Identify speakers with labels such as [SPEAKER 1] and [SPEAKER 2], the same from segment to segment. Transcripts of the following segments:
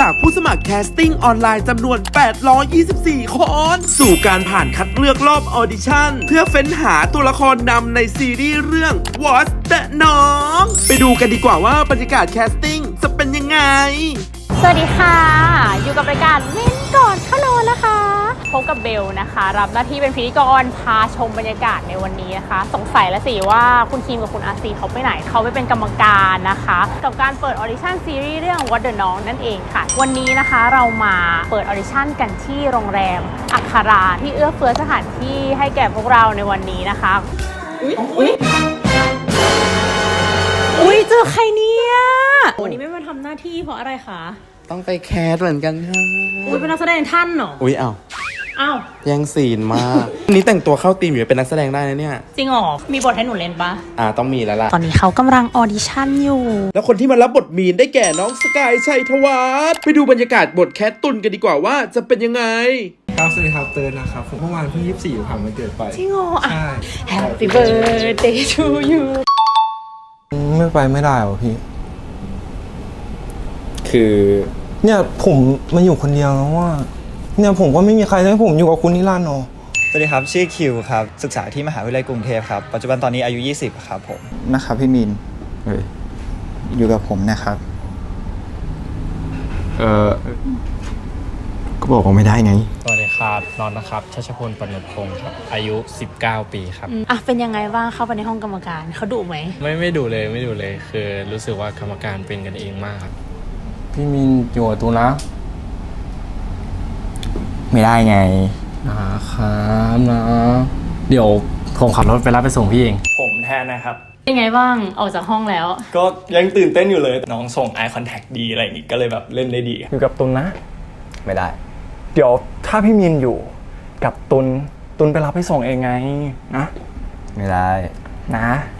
[SPEAKER 1] จากผู้สมัครแคสติ้งออนไลน์จำนวน 824 คน สู่การผ่านคัดเลือกรอบออดิชั่น เพื่อเฟ้นหาตัวละครนำในซีรีส์เรื่อง What's the น้อง ไปดูกันดีกว่าว่าบรรยากาศแคสติ้งจะเป็นยังไง
[SPEAKER 2] สวัสดีค่ะ อยู่กับรายการเล่นก่อนเข้านอนนะคะ พบกับเบลนะคะ รับหน้าที่เป็นพิธีกรพาชมบรรยากาศในวันนี้นะคะ สงสัยแล้วสิว่าคุณทีมกับคุณอาซีเขาไปไหนเขาไปเป็นกรรมการนะคะ กับการเปิดออดิชั่นซีรีส์เรื่อง What the น้องนั่นเองค่ะ วันนี้นะคะเรามาเปิดออดิชั่นกันที่โรงแรมอัคคาราที่เอื้อเฟื้อสถานที่ให้แก่พวกเราในวันนี้นะคะอุ๊ยอุ๊ยอุ๊ยเจอใครเนี่ยวันนี้ไม่มาทำหน้าที่เพราะอะไรคะ
[SPEAKER 3] ต้องไปแคสเหมือนกันค่ะ
[SPEAKER 2] อุ๊ยเป็นนักแสดงท่านเหรอ
[SPEAKER 3] อุ้ยเอา
[SPEAKER 2] อ้าว
[SPEAKER 3] แยังซีนมาก วันนี้แต่งตัวเข้าทีมอยู่เป็นนักแสดงได้นะเนี่ย
[SPEAKER 2] จริงเหรอ มีบทให้หนูเล่นปะ
[SPEAKER 3] อ่าต้องมีแล้วล่ะ
[SPEAKER 2] ตอนนี้เขากำลังออดิชั่นอยู่
[SPEAKER 1] แล้วคนที่มารับบทมีนได้แก่น้องสกายชัยธวัฒน์ไปดูบรรยากาศบทแคสตุนกันดีกว่าว่าจะเป็นยังไง
[SPEAKER 4] ครับสวัสดีครับเติร์นนะครับผมเมื่อวานเพิ่งยี่สิบสี่ผ่านวันเกิดไป
[SPEAKER 2] จริงเหรออะ
[SPEAKER 4] ใช่
[SPEAKER 2] Happy birthday to you
[SPEAKER 4] ไม่ไปไม่ได้หรอพี่
[SPEAKER 3] คือ
[SPEAKER 4] เนี่ยผมมาอยู่คนเดียวแล้วว่า เนี่ยผมก็ไม่มีใครให้ผมอยู่กับคุณนิรันดร์เนาะ
[SPEAKER 5] สวัสดีครับ ชื่อคิวครับ ศึกษาที่มหาวิทยาลัยกรุงเทพครับ ปัจจุบันตอนนี้อายุ 20 ครับผม
[SPEAKER 6] นะครับพี่มินอยู่กับผมนะครับ
[SPEAKER 7] เออก็บอกว่าไม่ได้ไง
[SPEAKER 8] สวัสดีครับนอนนะครับชัชพลปนุษพงศ์ครับ อายุ 19 ปีครับ
[SPEAKER 2] อะ เป็นยังไงบ้างเข้าไปในห้องกรรมการเขาดุไหม
[SPEAKER 8] ไม่ไม่ดูเลยไม่ดูเลย คือรู้สึกว่ากรรมการเป็นกันเองมากครับ
[SPEAKER 7] พี่มินอยู่กับตูนะ
[SPEAKER 6] ไม่ได้ไง
[SPEAKER 7] นะครับนะ เดี๋ยวผมขับรถไปรับไปส่งพี่เอง
[SPEAKER 5] ผมแทนนะครับ
[SPEAKER 2] เป็นไงบ้างออกจากห้องแล้ว
[SPEAKER 5] ก็ยังตื่นเต้นอยู่เลยน้องส่ง eye contact ดีอะไรอย่างงี้ก็เลยแบบเล่นได้ดี
[SPEAKER 4] อยู่กับตุนนะ
[SPEAKER 5] ไม่ได้
[SPEAKER 4] เดี๋ยวถ้าพี่มินอยู่กับตุนตุนไปรับไปส่งเองไงนะ
[SPEAKER 5] ไม่ได้
[SPEAKER 4] นะ
[SPEAKER 9] ส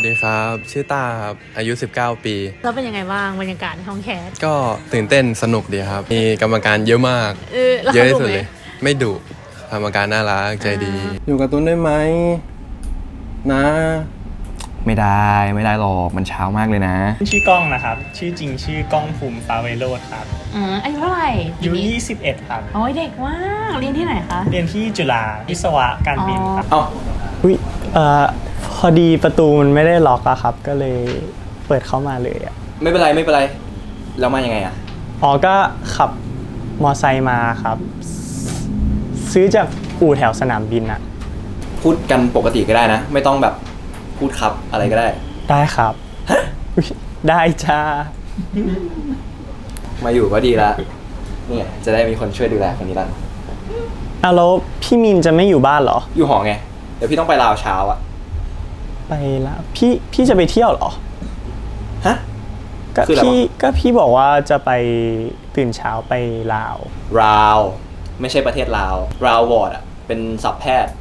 [SPEAKER 9] วัสดีครับ ชื่อตาครับ อายุ 19 ปี
[SPEAKER 2] แล้วเป็นยังไงบ้างบรรยากาศในห้องแคส
[SPEAKER 9] ก็ตื่นเต้นสนุกดีครับ มีกรรมการเยอะมาก
[SPEAKER 2] เออแล้ว
[SPEAKER 9] เยอะ
[SPEAKER 2] เขา
[SPEAKER 9] ที่
[SPEAKER 2] ดุ
[SPEAKER 9] สุด
[SPEAKER 2] ไหม
[SPEAKER 9] เลย ไม่ดุกรรมการน่ารักใจดี
[SPEAKER 4] อยู่กับตุนได้ไหม นะ
[SPEAKER 6] ไม่ได้ไม่ได้หรอกมันเช้ามากเลยนะ
[SPEAKER 5] ชื่อกล้องนะครับ ชื่อจริงชื่อกล้องภูมิฟ้าไวโรดครับ
[SPEAKER 2] อ่าอายุเท่าไหร่
[SPEAKER 5] อายุ21 ครับ
[SPEAKER 2] โอ้ยเด็กมากเรียนที่ไหนคะ
[SPEAKER 5] เรียนที่จุฬาวิศวะการบินครับ
[SPEAKER 3] เอ้า
[SPEAKER 10] อุ้ยเอ่อ พอดีประตูมันไม่ได้ล็อกอะครับ ก็เลยเปิดเข้ามาเลยอะ
[SPEAKER 3] ไม่เป็นไรไม่เป็นไรแล้วมายังไงอะ
[SPEAKER 10] อ๋อก็ขับมอไซค์มาครับ ซื้อจากอู่แถวสนามบินอะ
[SPEAKER 3] พูดกันปกติก็ได้นะ ไม่ต้องแบบพูดครับอะไรก็ได้
[SPEAKER 10] ได้ครับอุ๊ยได้จ้า
[SPEAKER 3] มาอยู่ก็ดีละเนี่ยจะได้มีคนช่วยดูแลคนนี้ละ
[SPEAKER 10] อะแล้วพี่มินจะไม่อยู่บ้านเหรอ
[SPEAKER 3] อยู่หอไงเดี๋ยวพี่ต้องไปลาวเช้าอะ
[SPEAKER 10] ไปละพี่พี่จะไปเที่ยวเหรอ
[SPEAKER 3] ฮะ
[SPEAKER 10] ก็
[SPEAKER 3] คืออะไรวะ
[SPEAKER 10] พี่ก็พี่บอกว่าจะไปตื่นเช้าไปลาว
[SPEAKER 3] ราว ไม่ใช่ประเทศลาว ราววอร์ดอะเป็นศัพท์แพทย์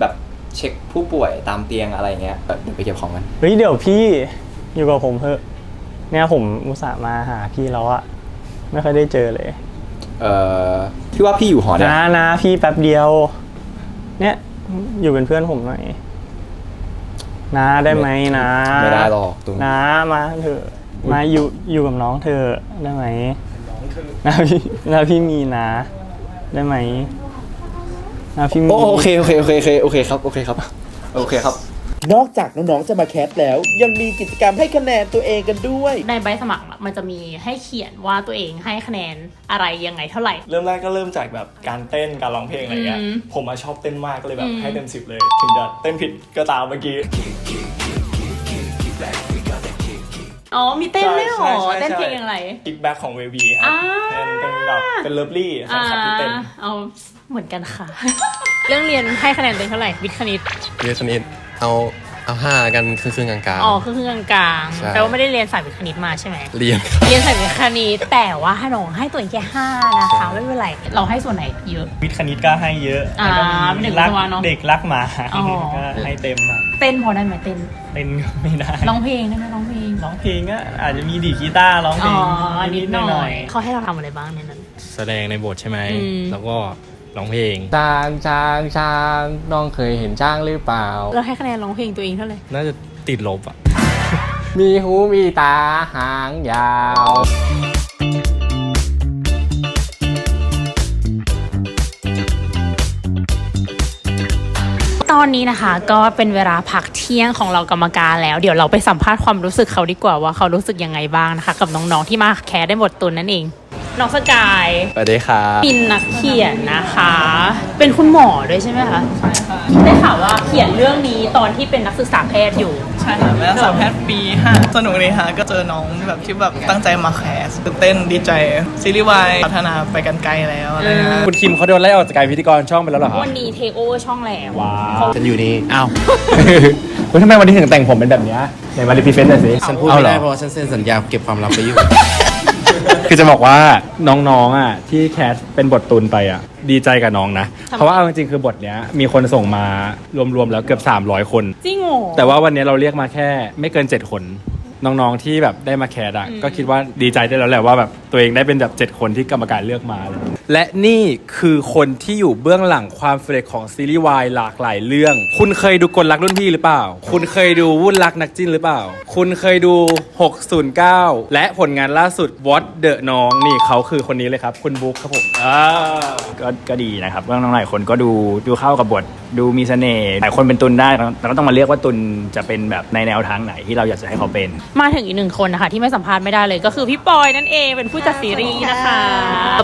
[SPEAKER 3] แบบเช็คผู้ป่วยตามเตียงอะไรเงี้ยเดี๋ยวไปเก็บของกัน
[SPEAKER 10] เฮ้ยเดี๋ยวพี่อยู่กับผมเถอะเนี่ยผมอุตส่าห์มาหาพี่แล้วอะไม่ค่อยได้เจอเลย
[SPEAKER 3] เอ่อพี่ว่าพี่อยู่หอเนี่ย
[SPEAKER 10] นะนะพี่แป๊บเดียว เนี่ยอยู่เป็นเพื่อนผมหน่อย นะได้ไหมนะ
[SPEAKER 3] ไม่ได้หรอกตุน
[SPEAKER 10] นะมาเถอะมาอยู่อยู่กับน้องเธอได้ไหมนะพี่นะพี่มีนะ ได้ไหมนะพี่มี
[SPEAKER 3] โอโอเคโอเคโอเคโอเคโอเคครับโอเคครับ โอเคครับ
[SPEAKER 1] นอกจากน้องๆจะมาแคสแล้ว ยังมีกิจกรรมให้คะแนนตัวเองกันด้วย
[SPEAKER 2] ในใบสมัครอะมันจะมีให้เขียนว่าตัวเองให้คะแนนอะไรยังไงเท่าไหร่
[SPEAKER 5] เริ่มแรกก็เริ่มจากแบบการเต้นการร้องเพลงอะไรเงี้ย
[SPEAKER 2] อืม
[SPEAKER 5] ผมมาชอบเต้นมากก็เลยแบ
[SPEAKER 2] อื
[SPEAKER 5] บ
[SPEAKER 2] ม
[SPEAKER 5] ให้เต็มสิบเลย ถึงจะเต้นผิดก็ตามเมื่อกี้
[SPEAKER 2] อ๋อมีเต้นด้วยเหรอ
[SPEAKER 5] ใช่ใช่ใช่
[SPEAKER 2] เต้นเพลงอย่างไร
[SPEAKER 5] คิกแบ็กของเววีครั
[SPEAKER 2] อ่า
[SPEAKER 5] เป็นเป็นแบบเป็นเลิฟลี่แฟนคลับที่เต้น
[SPEAKER 2] เอาเหมือนกันค่ะ เรื่องเรียนให้คะแนนตัวเองเท่าไหร่วิทย์คณิต
[SPEAKER 9] เรียนสนิท เอาเอาห้ากันครึ่งๆกลาง
[SPEAKER 2] อ๋อคือครึ่งกลาง
[SPEAKER 9] ใช่
[SPEAKER 2] ๆแต่ว่าไม่ได้เรียนสายวิทย์คณิตมาใช่ไหม
[SPEAKER 9] ๆเรียน
[SPEAKER 2] เรียนสายวิทย์คณิตแต่ว่าให้น้องให้ตัวเองแค่ห้านะคะ ไม่เป็นไร เราให้ส่วนไหนเยอะ
[SPEAKER 5] วิทย์คณิตก็ให้เยอะ
[SPEAKER 2] อ่า
[SPEAKER 5] แล้วก็
[SPEAKER 2] เป็นเด็ก
[SPEAKER 5] รัก
[SPEAKER 2] วิศวะเนอะ
[SPEAKER 5] เด็กรักหมา
[SPEAKER 2] อ๋อ
[SPEAKER 5] ก็ให้เต็มอะ
[SPEAKER 2] เต้นพอได้ไหมเต้น
[SPEAKER 5] เต้นก็ไม่ได้
[SPEAKER 2] ร้องเพลงได้ไหมร้องเพลง
[SPEAKER 5] ร้องเพลงก็อาจจะมีดีดกีตาร์ร้องเพ
[SPEAKER 2] อ๋
[SPEAKER 5] ล
[SPEAKER 2] องนิดหน่
[SPEAKER 5] ห
[SPEAKER 2] อ
[SPEAKER 5] น่อยย
[SPEAKER 2] เขาให้เราทำอะไรบ้างในนั้น
[SPEAKER 8] แสดงในบทใช่ไหม
[SPEAKER 2] อืม
[SPEAKER 8] แล้วก็ ร้องเพลง
[SPEAKER 7] ช้างช้างช้างน้องเคยเห็นช้างหรือเปล่า
[SPEAKER 2] เราให้คะแนนร้องเพลงตัวเองเท่าไหร่
[SPEAKER 8] น่าจะติดลบอะ
[SPEAKER 7] มีหูมีตาหางยาว ต
[SPEAKER 2] อนนี้นะคะก็เป็นเวลาพักเที่ยงของเรากรรมการแล้ว เดี๋ยวเราไปสัมภาษณ์ความรู้สึกเขาดีกว่าว่าเขารู้สึกยังไงบ้างนะคะ กับน้องๆที่มาแคร์ได้หมดตุนนั่นเอง น้องสกาย
[SPEAKER 9] สวัสดีครับ
[SPEAKER 2] ปินนักเขียนนะคะ เป็นคุณหมอด้วยใช่ไหมคะ ใช่ค่ะ ได้ข่าวว่าเขียนเรื่องนี้ตอนที่เป็นนักศึกษาแพทย์อยู่
[SPEAKER 11] ใช่ค่ะแม่สาวแพทย์ปีห้าสนุกเลยค่ะ ก็เจอน้องแบบที่แบบตั้งใจมาแคสตื่นเต้นดีใจ ซีรีส์วายพัฒนาไปกันไกลแล้วอะไรเงี้ย
[SPEAKER 8] คุณคิมเขาโดนไล่ออกจากการพิธีกรช่องไปแล้วเหรอครับ
[SPEAKER 2] วันนี้เทคโอเวอร์ช่องแล้ว
[SPEAKER 8] ว้าว
[SPEAKER 9] ฉันอยู่นี่อ้าว
[SPEAKER 8] เฮ้ยทำไมวันนี้ถึงแต่งผมเป็นแบบเนี้ยไหนมารีพรีเซนต์หน่อยสิ
[SPEAKER 9] ฉันพูด
[SPEAKER 8] อา
[SPEAKER 9] ไม่
[SPEAKER 8] หรอ
[SPEAKER 9] ได้เพราะว่าฉันเซ็นสัญญาเก็บความลับไปอยู่
[SPEAKER 8] คือจะบอกว่าน้องๆอะที่แคสเป็นบทตุนไปอะ ดีใจกับน้องนะ เพราะว่าเอาจริงๆคือบทเนี้ยมีคนส่งมารวมๆแล้วเกือบ 300 คน
[SPEAKER 2] จริงเหรอ
[SPEAKER 8] แต่ว่าวันนี้เราเรียกมาแค่ไม่เกิน 7 คน น้องๆที่แบบได้มาแคสอะ
[SPEAKER 2] อืม
[SPEAKER 8] ก็คิดว่าดีใจได้แล้วแหละว่าแบบตัวเองได้เป็นแบบ 7 คนที่กรรมการเลือกมา และนี่คือคนที่อยู่เบื้องหลังความสำเร็จของซีรีส์วายหลากหลายเรื่อง คุณเคยดูกลรักรุ่นพี่หรือเปล่า คุณเคยดูวุ่นรักนักจิ้นหรือเปล่า คุณเคยดู 609 และผลงานล่าสุด What the น้องนี่เขาคือคนนี้เลยครับ คุณบุ๊คครับผมอ่า
[SPEAKER 10] ก็ก็ดีนะครับเรื่องน้องหลายคนก็ดูดูเข้ากับบทดูมีเสน่ห์หลายคนเป็นตุนได้แต่ก็ต้องมาเรียกว่าตุนจะเป็นแบบในแนวทางไหนที่เราอยากจะให้เขาเป็น
[SPEAKER 2] มาถึงอีกหนึ่งคนนะคะที่ไม่สัมภาษณ์ไม่ได้เลยก็คือพี่ปอยนั่นเองเป็นผู้จัดซีรีส์นะคะ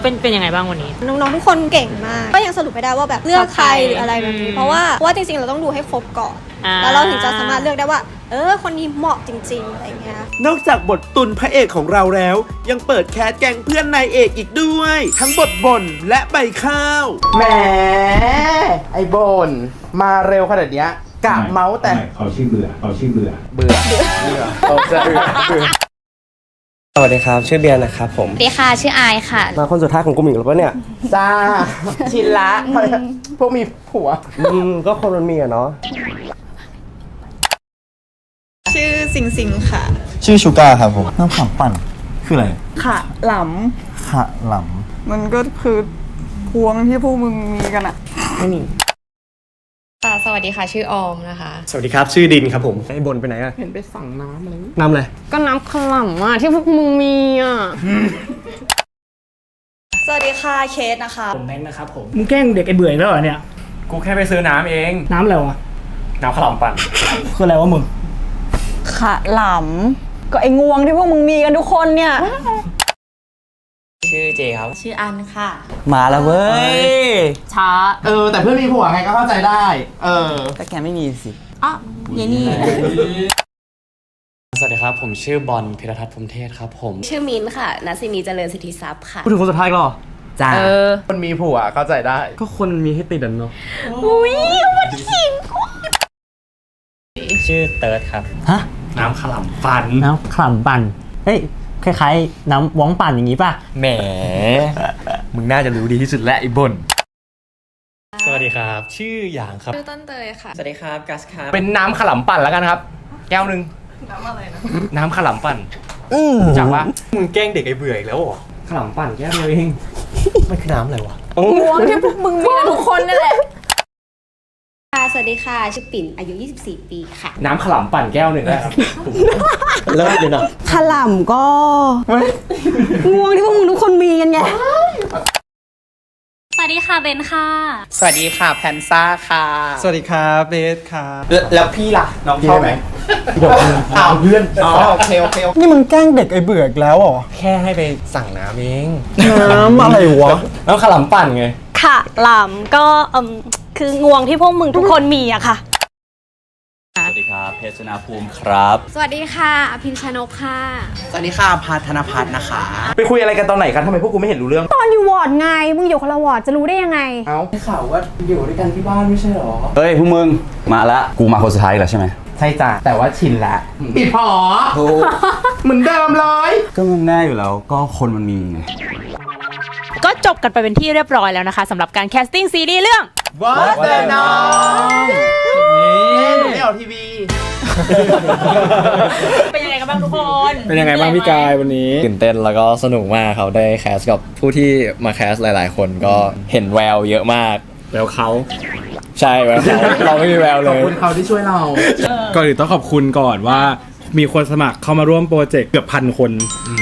[SPEAKER 2] เป็นเป็นยังไงบ้างวันนี้
[SPEAKER 12] น้องๆทุกคนเก่งมาก ก็ยังสรุปไม่ได้ว่าแบบเลือกใครหรืออะไรแบบ
[SPEAKER 2] อื
[SPEAKER 12] นี้
[SPEAKER 2] ม
[SPEAKER 12] เพราะว่าเพราะว่าจริงๆเราต้องดูให้ครบก่อน
[SPEAKER 2] อ่า
[SPEAKER 12] แล้วเราถึงจะสามารถเลือกได้ว่า เออ คนนี้เหมาะจริงๆอะไรเงี้ย
[SPEAKER 1] นอกจากบทตุนพระเอกของเราแล้ว ยังเปิดแคสแกงเพื่อนนายเอกอีกด้วย ทั้งบทบ่นและใบข้าว
[SPEAKER 13] แหมไอ้บน มาเร็วขนาดเนี้ยกะเมาส์แต่
[SPEAKER 8] เขาชื่อเบื่อเขาชื่อเบื่อ
[SPEAKER 13] เบื่อเบื่อโอ้จะเบื่อเบื่อ
[SPEAKER 4] สวัสดีครับ ชื่อเบียร์นะครับผม
[SPEAKER 14] สวัสดีค่ะ ชื่ออายค่ะ
[SPEAKER 4] มาคนสุดท้ายของกลุ่มอีกแล้วปะเนี่ย
[SPEAKER 13] จ้า ชินละพวกมีผัว
[SPEAKER 4] อืมก็คนมันมีอะเนาะ
[SPEAKER 11] ชื่อสิงสิงค่ะ
[SPEAKER 6] ชื่อชูก้าครับผมน้ำขำปั่นคืออะไร
[SPEAKER 11] ขะหล
[SPEAKER 6] ขะหลำ
[SPEAKER 11] มันก็คือพวงที่พวกมึงมีกันอะ
[SPEAKER 14] ค่ะ สวัสดีค่ะ ชื่อออมนะคะ
[SPEAKER 8] สวัสดีครับ ชื่อดินครับผม
[SPEAKER 4] ไอ้บนไปไหนอะ
[SPEAKER 11] เห็นไปสั่งน้ำอะไร
[SPEAKER 4] นำเลย
[SPEAKER 14] ก็น้ำขล่ำอะที่พวกมึงมีอะ
[SPEAKER 12] สวัสดีค่ะเคสนะคะ
[SPEAKER 10] ผมแม็กนะครับผมมึงแกล้งเด็กไอ้เบื่ออีกแล้วเหรอเนี่ย
[SPEAKER 8] กูแค่ไปซื้อน้ำเอง
[SPEAKER 10] น้ำอะไรวะ
[SPEAKER 8] น้ำขาวหลามปั่น
[SPEAKER 10] คืออะไรวะมึง
[SPEAKER 11] ขะหลำก็ไอ้งวงที่พวกมึงมีกันทุกคนเนี่ย
[SPEAKER 13] ชื่อเจครับ
[SPEAKER 14] ชื่ออันค่ะ
[SPEAKER 4] มาแล้วเว้ย
[SPEAKER 2] ช้า
[SPEAKER 13] เออ แต่เพื่อนมีผัวไงก็เข้าใจได้ เออ
[SPEAKER 4] แต่แกไม่มีสิ
[SPEAKER 14] อะเยนี่
[SPEAKER 9] สวัสดีครับ ผมชื่อบอลพิรทัศน์พรหมเทศครับ ผม
[SPEAKER 14] ชื่อมินค่ะนัสินีเจริญสิทธิทรัพย์ค่ะ
[SPEAKER 4] พูดถึงคนสุดท้ายหรอ จ้า
[SPEAKER 2] เออ
[SPEAKER 13] คนมีผัวเข้าใจได้
[SPEAKER 4] ก็คนมีให้ติดอะเนาะ
[SPEAKER 14] อุ้ยมันขิงกู
[SPEAKER 10] ชื่อเติร์ดครับ
[SPEAKER 4] ฮะ
[SPEAKER 8] น้ำขาวหลามปั่น
[SPEAKER 10] น้ำขล่ำปั่น เฮ้ย คล้ายๆ น้ำว้องปั่นอย่างงี้ป่ะ
[SPEAKER 5] แหม มึงน่าจะรู้ดีที่สุดแล้วไอ้บน
[SPEAKER 8] สวัสดีครับ ชื่อหยางครับ
[SPEAKER 14] ชื่อต้นเตยค่ะ
[SPEAKER 13] สวัสดีครับกัสครับ
[SPEAKER 8] เป็นน้ำขาวหลามปั่นแล้วกันครับ แก้วหนึ่งน้ำอะไรนะ น้ำขาวหลามปั่น
[SPEAKER 4] อืม
[SPEAKER 8] จากว่ามึงแกล้งเด็กไอ้เบื่ออีกแล้วเหรอขาวหลามปั่นแก้วเดียวเอง มันคือน้ำอะไรวะ
[SPEAKER 14] งวงที่พวกมึงมีกันทุกคนนั่นแหละ
[SPEAKER 12] ค่ะ สวัสดีค่ะ ชื่อปิ่น อายุ 24 ปีค่ะ
[SPEAKER 8] น้ำขาวหลามปั่นแก้วหนึ่งได้ครับ
[SPEAKER 4] เลิศเลยเนาะ
[SPEAKER 11] ขะหลำก็งวงที่พวกมึงทุกคนมีกันไง
[SPEAKER 14] สวัสดีค่ะเบนค่ะ
[SPEAKER 13] สวัสดีค่ะแพนซ่าค่ะ
[SPEAKER 5] สวัสดีครับเบสครับ
[SPEAKER 13] แล้วพี่ล่ะ น้องชอบไหมอ้าวเพื่อนอ๋อโอเคโอเคโอเค
[SPEAKER 4] นี่มึงแกล้งเด็กไอ้เบื่ออีกแล้วเหรอ
[SPEAKER 8] แค่ให้ไปสั่งน้ำเอง
[SPEAKER 4] น้ำอะไรวะ
[SPEAKER 8] น้ำขาวหลามปั่นไง
[SPEAKER 12] ค่ะหลำก็อืม คืองวงที่พวกมึงทุกคนมีอะค่ะ
[SPEAKER 10] สวัสดีครับ เพชรนาภูมิครับ
[SPEAKER 14] สวัสดีค่ะ อภินชนกค่ะ
[SPEAKER 13] สวัสดีค่ะพาธนพัฒน์นะคะ
[SPEAKER 1] ไปคุยอะไรกันตอนไหนกันทำไมพวกกูไม่เห็นรู้เรื่อง
[SPEAKER 12] ตอนอยู่วอร์ดไง มึงอยู่คนละวอร์ดจะรู้ได้ยังไง
[SPEAKER 13] เอ้าได้ข่าวว่าอยู่ด้วยกันที่บ้านไม่ใช่หรอ
[SPEAKER 10] เฮ้ยพวกมึง มาละ กูมาคนสุดท้ายแล้วใช่ไหม
[SPEAKER 13] ใช่จ้ะแต่ว่าชินละปิดพอเหมือนเดิมเลย
[SPEAKER 10] ก็มึงแน่อยู่แล้ว ก็คนมันมีไง
[SPEAKER 2] ก็จบกันไปเป็นที่เรียบร้อยแล้วนะคะสำหรับการแคสติ้งซีรีส์เรื่อง
[SPEAKER 13] What the น้องไม่ออกทีวี
[SPEAKER 2] เป็นยังไงกันบ้างทุกคน
[SPEAKER 8] เป็นยังไงบ้างพี่กายวันนี้
[SPEAKER 3] ตื่นเต้นแล้วก็สนุกมากครับได้แคสกับผู้ที่มาแคสหลาย ๆ คนก็เห็นแววเยอะมาก
[SPEAKER 8] แววเขา
[SPEAKER 3] ใช่แววเขาเราไม่มีแววเล
[SPEAKER 13] ขอบ
[SPEAKER 3] ย
[SPEAKER 13] คุณเขาที่ช่วยเรา
[SPEAKER 8] ก่อนอื่นต้องขอบคุณก่อนว่า มีคนสมัครเข้ามาร่วมโปรเจกต์เกือบพันคน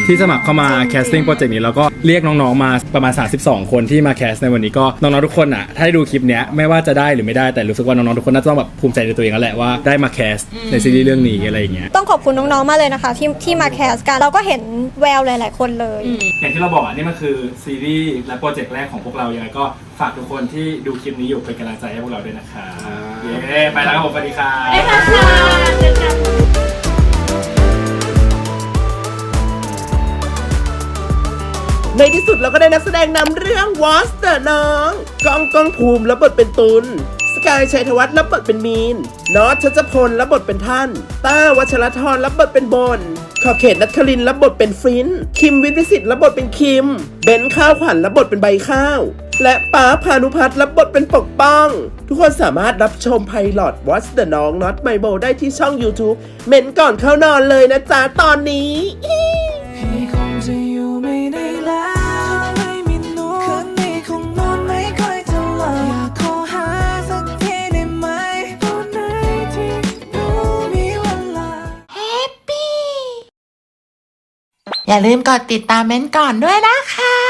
[SPEAKER 8] ที่สมัครเข้ามาแคสติ้งโปรเจกต์นี้แล้วก็เรียกน้องๆมาประมาณ 32 คนที่มาแคสในวันนี้ก็น้องๆทุกคนอะถ้าได้ดูคลิปเนี้ยไม่ว่าจะได้หรือไม่ได้แต่รู้สึกว่าน้องๆทุกคนน่าจะต้องแบบภูมิใจในตัวเองแล้วแหละว่าได้มาแคสในซีรีส์เรื่องนี้อะไรอย่างเงี้ย
[SPEAKER 15] ต้องขอบคุณน้องๆมากเลยนะคะ ที่ที่มาแคสกันเราก็เห็นแววหลายๆคนเลย
[SPEAKER 8] อย่างที่เราบอกอะนี่มันคือซีรีส์และโปรเจกต์แรกของพวกเรายังไงก็ฝากทุกคนที่ดูคลิปนี้อยู่เป็นกำลังใจให้พวกเราด้วยนะคะเย้ไปแล้วครับผมสวัสดีครั
[SPEAKER 1] ในที่สุดเราก็ได้นักแสดงนำเรื่อง Was the น้องก้องก้องภูมิรับบทเป็นตุลสกายชัยธวัฒน์รับบทเป็นมีนนอตชัชพลรับบทเป็นท่าน ต้าวัชรทรรับบทเป็นบนขอบเขตนัทคลินรับบทเป็นฟิน คิมวิทวิสิตรับบทเป็นคิม เบนข้าวขวัญรับบทเป็นใบข้าว และป๋าพานุพัฒน์รับบทเป็นปกป้อง ทุกคนสามารถรับชมไพลอต What's the น้อง Not My Bo ได้ที่ช่อง YouTube เม้นก่อนเข้านอนเลยนะจ๊ะตอนนี้
[SPEAKER 16] อย่าลื
[SPEAKER 17] มกดติดตามเม้นก่อนด้วยนะคะ